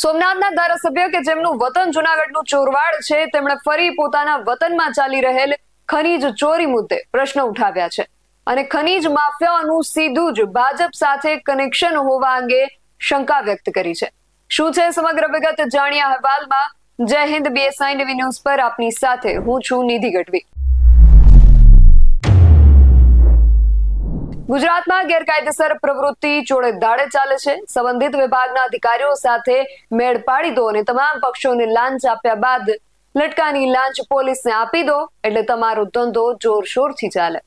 સોમનાથના ધારાસભ્ય કે જેમનું વતન જુનાગઢનું ચોરવાડ છે, તેમણે ફરી પોતાના વતનમાં ચાલી રહેલ ખનીજ ચોરી મુદ્દે પ્રશ્ન ઉઠાવ્યા છે. અને ખનીજ માફિયાઓનું સીધું જ ભાજપ સાથે કનેક્શન હોવા અંગે શંકા વ્યક્ત કરી છે. શું છે સમગ્ર વિગત? જાણ્યા અહેવાલમાં જય હિન્દ બીએસઆઈ ટીવી ન્યૂઝ પર આપની સાથે હું છું નિધિ ગઢવી. ગુજરાતમાં ગેરકાયદેસર પ્રવૃત્તિ ચોળે દાડે ચાલે છે. સંબંધિત વિભાગના અધિકારીઓ સાથે મેળ પાડી દો અને તમામ પક્ષોને લાંચ આપ્યા બાદ લટકાની લાંચ પોલીસને આપી દો એટલે તમારો ધંધો જોરશોરથી ચાલે.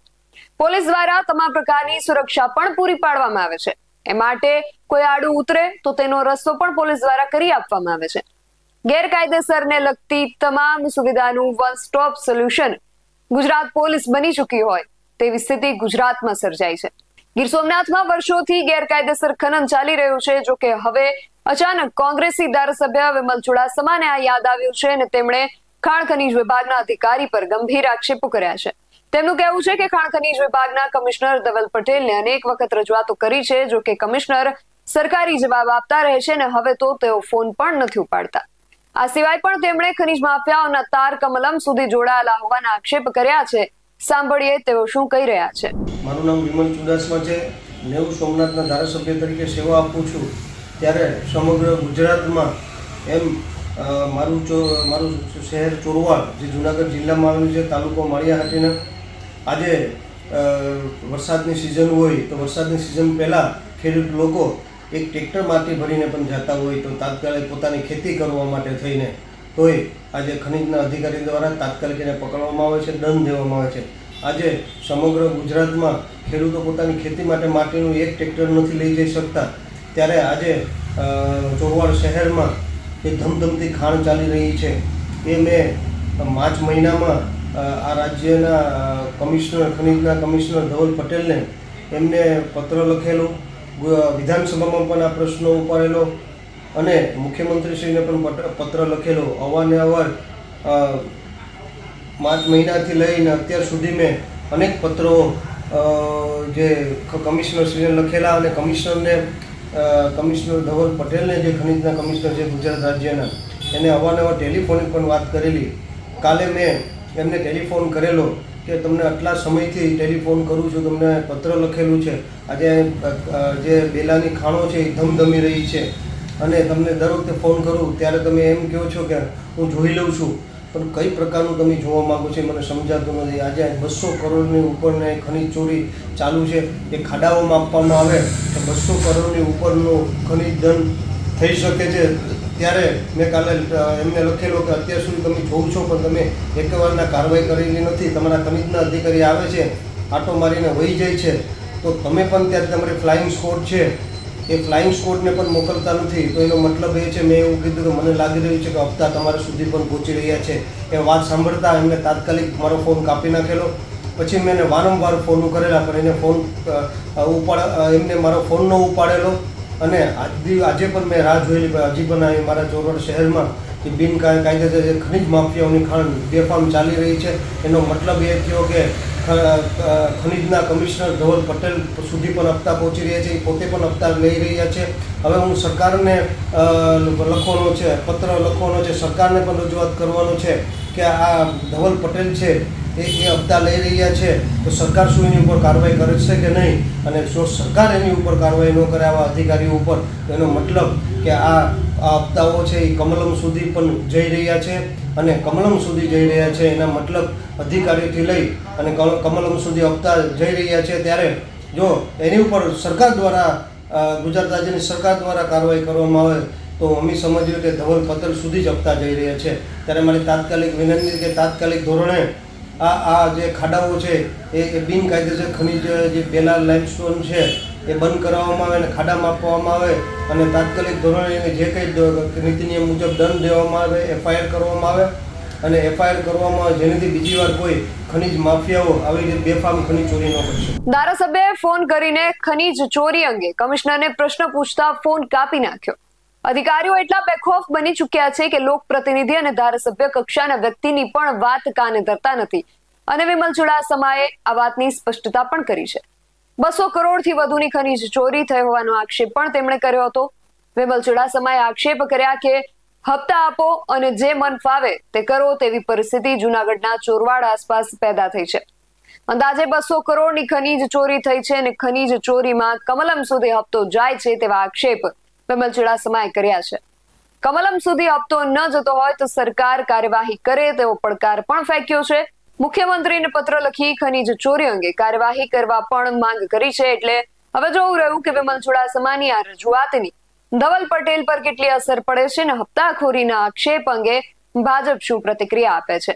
પોલીસ દ્વારા તમામ પ્રકારની સુરક્ષા પણ પૂરી પાડવામાં આવે છે. એ માટે કોઈ આડું ઉતરે તો તેનો રસ્તો પણ પોલીસ દ્વારા કરી આપવામાં આવે છે. ગેરકાયદેસરને લગતી તમામ સુવિધાનું one stop solution Gujarat police બની ચૂકી હોય તેવી સ્થિતિ ગુજરાતમાં સર્જાઈ છે. ગીર સોમનાથમાં વર્ષોથી ગેરકાયદેસર ખનન ચાલી રહ્યું છે, જો કે હવે અચાનક કોંગ્રેસી ધારાસભ્ય વિમલ ચુડાસમાને આ યાદ આવ્યું છે અને તેમણે ખાણ ખનીજ વિભાગના અધિકારી પર ગંભીર આક્ષેપો કર્યા છે. તેમનું કહેવું છે કે ખાણ ખનીજ વિભાગના કમિશનર ધવલ પટેલને અનેક વખત રજૂઆતો કરી છે, જો કે કમિશનર સરકારી જવાબ આપતા રહે છે અને હવે તો તેઓ ફોન પણ નથી ઉપાડતા. આ સિવાય પણ તેમણે ખનીજ માફિયાઓના તાર કમલમ સુધી જોડાયેલા હોવાના આક્ષેપ કર્યા છે. સાંભળીએ તેઓ શું કહી રહ્યા છે. મારું નામ વિમલ ચુડાસમા છે. નેવું સોમનાથના ધારાસભ્ય તરીકે સેવા આપું છું. ત્યારે સમગ્ર ગુજરાતમાં એમ મારું ચો, મારું શહેર ચોરવાડ, જે જુનાગઢ જિલ્લામાં આવેલું છે, તાલુકો માળિયાહાટીના, આજે વરસાદની સિઝન હોય તો વરસાદની સિઝન પહેલાં ખેડૂત લોકો એક ટ્રેક્ટર માટી ભરીને પણ જતા હોય તો તાત્કાલિક પોતાની ખેતી કરવા માટે થઈને તોય આજે ખનિજના અધિકારી દ્વારા તાત્કાલિક એને પકડવામાં આવે છે, દંડ દેવામાં આવે છે. આજે સમગ્ર ગુજરાતમાં ખેડૂતો પોતાની ખેતી માટે માટીનું એક ટ્રેક્ટર નથી લઈ જઈ શકતા. ત્યારે આજે ચોરવાડ શહેરમાં એ ધમધમતી ખાણ ચાલી રહી છે, એ મેં માર્ચ મહિનામાં આ રાજ્યના કમિશનર, ખનિજના કમિશનર ધવલ પટેલને એમને પત્ર લખેલો વિધાનસભામાં પણ આ પ્રશ્નો ઉપાડેલો અને મુખ્યમંત્રીશ્રીને પણ પત્ર- લખેલો અવારનવાર માર્ચ મહિનાથી લઈને અત્યાર સુધી મેં અનેક પત્રો જે કમિશનરશ્રીને લખેલા અને કમિશનરને કમિશનર ધવલ પટેલને જે ખનિજના કમિશનર છે ગુજરાત રાજ્યના, એને અવારનવાર ટેલિફોનિક પણ વાત કરેલી. કાલે મેં એમને ટેલિફોન કરેલો કે તમને આટલા સમયથી ટેલિફોન કરું છું, તમને પત્ર લખેલું છે. આજે જે બેલાની ખાણો છે એ ધમધમી રહી છે. અને તમને દર વખતે ફોન કરું ત્યારે તમે એમ કહો છો કે હું જોઈ લઉં છું. પણ કઈ પ્રકારનું તમે જોવા માગો છો મને સમજાતું નથી. આજે બસો કરોડની ઉપરને ખનીજ ચોરી ચાલુ છે. એ ખાડાઓમાં આપવામાં આવે તો બસો કરોડની ઉપરનું ખનીજ દંડ થઈ શકે છે. ત્યારે મેં કાલે એમને લખેલો કે અત્યાર સુધી તમે જોઉં છો પણ તમે એકવારના કાર્યવાહી કરેલી નથી. તમારા ખનીજના અધિકારી આવે છે, આટો મારીને વહી જાય છે. તો તમે પણ ત્યારે તમારી ફ્લાઇંગ સ્કોડ છે. એ ફ્લાઇંગ સ્કોડને પણ મોકલતા નથી. તો એનો મતલબ એ છે, મેં એવું કીધું કે મને લાગી રહ્યું છે કે હપ્તા તમારા સુધી પણ પહોંચી રહ્યા છે. એ વાત સાંભળતા એમને તાત્કાલિક મારો ફોન કાપી નાખેલો. પછી મેં એને વારંવાર ફોન કરેલા, પણ એને ફોન ઉપાડ એમને મારો ફોન ન ઉપાડેલો. અને આજથી, આજે પણ મેં રાહ જોયેલી હજી પણ અહીં મારા ચોરવાડ શહેરમાં કે બિન કાય- કાયદેસર જે ખનિજ માફિયાઓની ખાણ બેફામ ચાલી રહી છે. એનો મતલબ એ થયો કે ખનિજના કમિશનર ધવલ પટેલ સુધી પણ હપ્તા પહોંચી રહ્યા છે, એ પોતે પણ હપ્તા લઈ રહ્યા છે. હવે હું સરકારને લખવાનો છે, પત્ર લખવાનો છે, સરકારને પણ રજૂઆત કરવાનો છે કે આ ધવલ પટેલ છે એ એ હપ્તા લઈ રહ્યા છે, તો સરકાર શું એની ઉપર કાર્યવાહી કરે છે કે નહીં? અને જો સરકાર એની ઉપર કાર્યવાહી ન કરે આવા અધિકારીઓ ઉપર એનો મતલબ કે આ આ હપ્તાઓ છે એ કમલમ સુધી પણ જઈ રહ્યા છે અને કમલમ સુધી જઈ રહ્યા છે એના મતલબ અધિકારીઓથી લઈ અને કમલમ સુધી હપ્તા જઈ રહ્યા છે ત્યારે જો એની ઉપર સરકાર દ્વારા ગુજરાત રાજ્યની સરકાર દ્વારા કાર્યવાહી કરવામાં આવે, તો અમે સમજ્યું કે ધવલ પટેલ સુધી જ હપ્તા જઈ રહ્યા છે. ત્યારે મારી તાત્કાલિક વિનંતી કે તાત્કાલિક ધોરણે આ આ જે ખાડાઓ છે, એ એ બિનકાયદેસર ખનિજ, જે બેલા લાઇમસ્ટોન છે, એ બંધ કરાવવામાં આવે અને ખાડા માપવામાં આવે અને તાત્કાલિક ધોરણે જે કંઈ નીતિ નિયમ મુજબ દંડ દેવામાં આવે, એફઆઈઆર કરવામાં આવે અને એફઆઈઆર કરવામાં આવે જેનાથી બીજી વાર કોઈ ખનિજ માફિયાઓ આવી રીતે બેફામ ખનિજ ચોરી ન કરશે ધારાસભ્યએ ફોન કરીને ખનીજ ચોરી અંગે કમિશનરને પ્રશ્ન પૂછતા ફોન કાપી નાખ્યો. અધિકારીઓ એટલા બેખોફ બની ચૂક્યા છે કે લોક પ્રતિનિધિ અને ધારાસભ્ય કક્ષાના વ્યક્તિની પણ વાત કાને ધરતા નથી. અને વિમલ ચુડાસમાએ આ વાતની સ્પષ્ટતા પણ કરી છે. બસો કરોડથી વધુની ખનીજ ચોરી થઈ હોવાનો આક્ષેપ પણ તેમણે કર્યો હતો. વિમલ ચુડાસમાએ આક્ષેપ કર્યા કે, હપ્તા આપો અને જે મન ફાવે તે કરો તેવી પરિસ્થિતિ જુનાગઢના ચોરવાડ આસપાસ પેદા થઈ છે. અંદાજે બસો કરોડની ખનીજ ચોરી થઈ છે અને ખનીજ ચોરીમાં કમલમ સુધી હપ્તો જાય છે તેવા આક્ષેપ વિમલ ચુડાસમાએ કર્યા છે. કમલમ સુધી હપ્તો ન જતો હોય તો સરકાર કાર્યવાહી કરે તેવો પડકાર પણ ફેંક્યો છે. મુખ્યમંત્રીને પત્ર લખી ખનીજ ચોરી અંગે કાર્યવાહી કરવા પણ માંગ કરી છે એટલે હવે જોવું રહ્યું કે વિમલ ચુડાસમાની આ રજૂઆતની ધવલ પટેલ પર કેટલી અસર પડે છે અને હપ્તાખોરીના આક્ષેપ અંગે ભાજપ શું પ્રતિક્રિયા આપે છે?